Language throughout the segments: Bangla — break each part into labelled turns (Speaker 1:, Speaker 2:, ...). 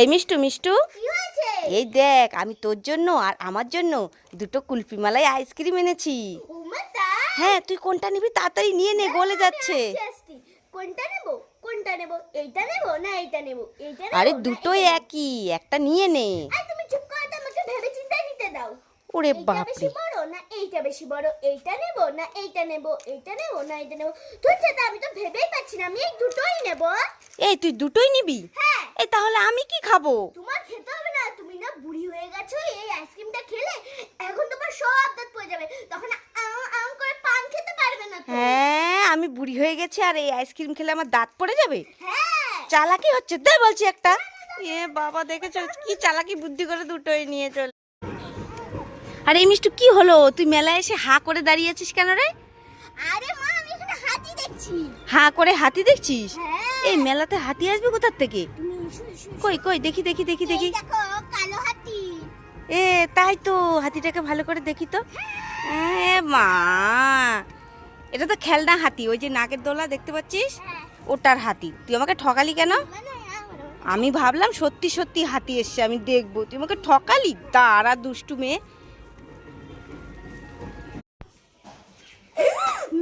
Speaker 1: এই মিষ্টু মিষ্টু। এই দেখ আমি তোর জন্য আর আমার জন্য দুটো কুলফি মালাই আইসক্রিম এনেছি। হ্যাঁ তুই কোনটা নিবি তাড়াতাড়ি নিয়ে নে গলে যাচ্ছে।
Speaker 2: কোনটা নেব কোনটা নেব এইটা নেব না এইটা নেব এইটা
Speaker 1: আরে দুটোই একই একটা নিয়ে নে।
Speaker 2: তুমি চুপ করো আমাকে ভেবে চিন্তা নিতে দাও
Speaker 1: ওরে
Speaker 2: এইটা বেশি বড় না এইটা বেশি বড়? এইটা নেব না এইটা নেব এইটা নেব না এইটা নেব? আমি তো ভেবেই পাচ্ছি না আমি এই দুটোই
Speaker 1: এই তুই দুটোই নিবি
Speaker 2: হ্যাঁ
Speaker 1: এই তাহলে আমি কি খাব
Speaker 2: তোমার খেতে হবে না তুমি না বুড়ি হয়ে গেছো এই আইসক্রিমটা খেলে এখন তোমার সব দাঁত পড়ে যাবে তখন আম আম করে পান খেতে পারবে না তো
Speaker 1: হ্যাঁ আমি বুড়ি হয়ে গেছি আর এই আইসক্রিম খেলে আমার দাঁত পড়ে যাবে
Speaker 2: হ্যাঁ
Speaker 1: চালাকি হচ্ছে দে বলছি একটা এ বাবা দেখেছ কি চালাকি বুদ্ধি করে দুটোই নিয়ে চল আরে এই মিষ্টু কি হলো তুই মেলায় এসে হা করে দাঁড়িয়ে আছিস কেন রে
Speaker 2: আরে মা আমি এখানে হাতি দেখছি
Speaker 1: হা করে হাতি দেখছিস
Speaker 2: হ্যাঁ
Speaker 1: এই মেলাতে হাতি আসবে কোথার থেকে। কই কই দেখি দেখি দেখি দেখি।
Speaker 2: কালো হাতি।
Speaker 1: এ তাই তো হাতিটাকে ভালো করে দেখি তো। এ মা এটা তো খেলনা হাতি ওই যে নাগের দোলা দেখতে পাচ্ছিস?
Speaker 2: হ্যাঁ।
Speaker 1: ওটার হাতি। তুই আমাকে ঠকালি কেন?
Speaker 2: মানে
Speaker 1: আমি ভাবলাম সত্যি সত্যি হাতি এসছে আমি দেখব। তুই আমাকে ঠকালি? তারা দুষ্টু মেয়ে।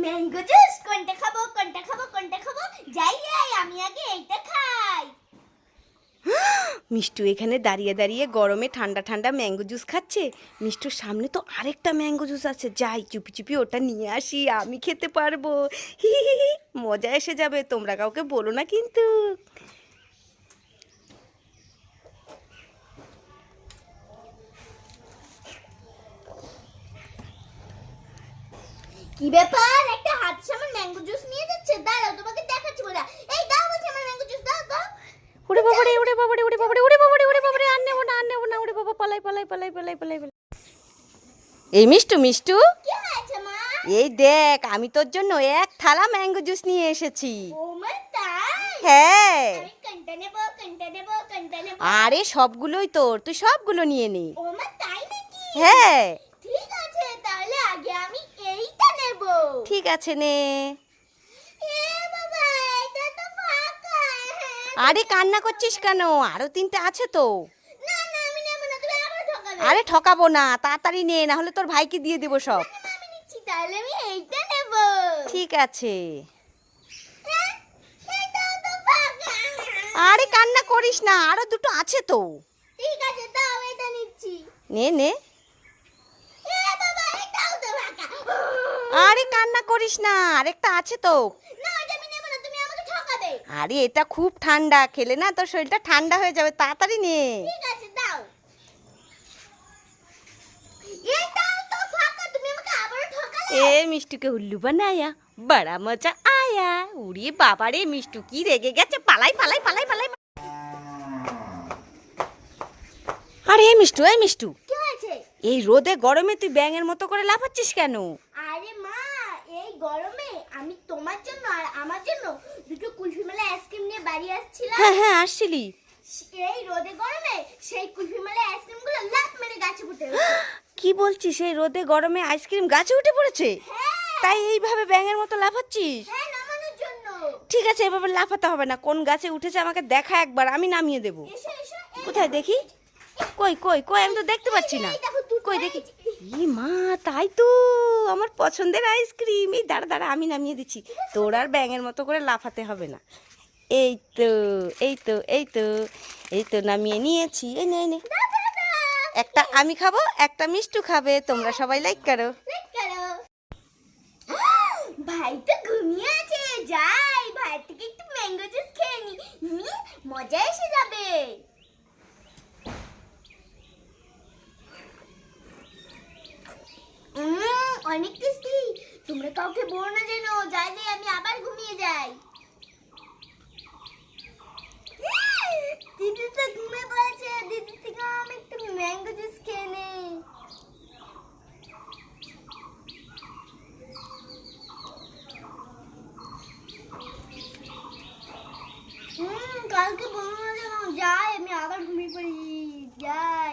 Speaker 2: ম্যাঙ্গো জুস কোনটা খাব কোনটা আগে এইটা খাই।
Speaker 1: মিষ্টু এখানে দাঁড়িয়ে দাঁড়িয়ে গরমে ঠান্ডা ঠান্ডা ম্যাঙ্গো জুস খাচ্ছে। মিষ্টুর সামনে তো আরেকটা ম্যাঙ্গো জুস আছে। যাই চুপি চুপি ওটা নিয়ে আসি আমি খেতে পারব। মজা এসে যাবে তোমরা কাউকে বলো না কিন্তু।
Speaker 2: কি ব্যাপার? একটা হাত সামনে ম্যাঙ্গো জুস নিয়ে যাচ্ছে? দাঁড়াও তোমাকে দেখাচ্ছি বলে। এই দাও বলছি আমার ম্যাঙ্গো জুস দাও দাও
Speaker 1: উড়ে বাবারে উড়ে বাবারে উড়ে বাবারে উড়ে বাবারে উড়ে বাবারে আর নেব না আর নেব না উড়ে বাবা পালাই পালাই পালাই পালাই পালাই পালাই। এই মিষ্টু মিষ্টু? এই দেখ আমি তোর জন্য এক থালা ম্যাঙ্গো জুস নিয়ে এসেছি। হ্যাঁ। আরে সবগুলোই তোর তুই সবগুলো নিয়ে নে। হ্যাঁ।
Speaker 2: ঠিক আছে
Speaker 1: নে
Speaker 2: এ বাবা এটা তো ফাঁকা
Speaker 1: আরে কান্না করছিস কেন? আরও তিনটে আছে তো। আরে ঠকাবো। না তাড়াতাড়ি নে না হলে তোর ভাইকে দিয়ে দেবো সব।
Speaker 2: না, আমি নিচ্ছি তাহলে আমি এইটা নেব।
Speaker 1: ঠিক আছে।
Speaker 2: হ্যাঁ, ফাঁকা
Speaker 1: আরে কান্না করিস না আরও দুটো আছে তো।
Speaker 2: ঠিক আছে দাও এটা নিচ্ছি।
Speaker 1: নে নে।
Speaker 2: ফাঁকা
Speaker 1: আরে কান্না করিস না আরেকটা আছে তো
Speaker 2: না এটা আমি নেব না তুমি আমাকে ঠকাবে
Speaker 1: আরে এটা খুব ঠান্ডা। খেলে না তোর শরীরটা ঠান্ডা হয়ে যাবে তাড়াতাড়ি নে।
Speaker 2: ঠিক আছে দাও।
Speaker 1: এ মিষ্টুকে উল্লু বানায়া বড়া মজা আয়া। উড়ি বাবারে মিষ্টু কি রেগে গেছে? পালাই পালাই পালাই পালাই। আরে মিষ্টু এই মিষ্টু। এই রোদে গরমে তুই ব্যাঙের মতো করে লাফাচ্ছিস কেন?
Speaker 2: গরমে আমি তোমার জন্য আর আমার জন্য দুটো কুলফি মেলা আইসক্রিম নিয়ে বাড়ি আসছিলাম।
Speaker 1: হ্যাঁ হ্যাঁ আসছিলি।
Speaker 2: এই রোদে গরমে সেই কুলফি মেলা আইসক্রিমগুলো লাত মেরে গাছে উঠে
Speaker 1: কি বলছিস? এই রোদে গরমে আইসক্রিম গাছে উঠে পড়েছে?
Speaker 2: হ্যাঁ।
Speaker 1: তাই এইভাবে ব্যাঙের মতো লাফাচ্ছিস?
Speaker 2: হ্যাঁ
Speaker 1: ঠিক আছে এভাবে লাফাতে হবে না। কোন গাছে উঠেছে আমাকে দেখা একবার আমি নামিয়ে দেবো। কোথায় দেখি? কই কই কই আমি তো দেখতে পাচ্ছি না। কই দেখি। ই মা তাই তো আমার পছন্দের আইসক্রিম এই দাঁড়া দাঁড়া আমি নামিয়ে দিচ্ছি। তোর আর ব্যাঙের মতো করে লাফাতে হবে না। এই তো এই তো এই তো এই তো নামিয়ে নিয়েছি। এই নে নে। একটা আমি খাব একটা মিষ্টু খাবে। তোমরা সবাই লাইক করো।
Speaker 2: ভাই তো ঘুমিয়ে আছে। যাই ভাই থেকে একটু ম্যাঙ্গো জুস খেয়ে নি, মজা এসে যাবে। ওকে বলো না যেন যাই যাই আমি আবার ঘুমিয়ে যাই দিদি তো ঘুমিয়ে পড়েছে দিদি থেকে আমি একটু ম্যাঙ্গো জুস খেয়ে নেই হুম কালকে বলো না যেন যাই আমি আবার ঘুমিয়ে পড়ি যাই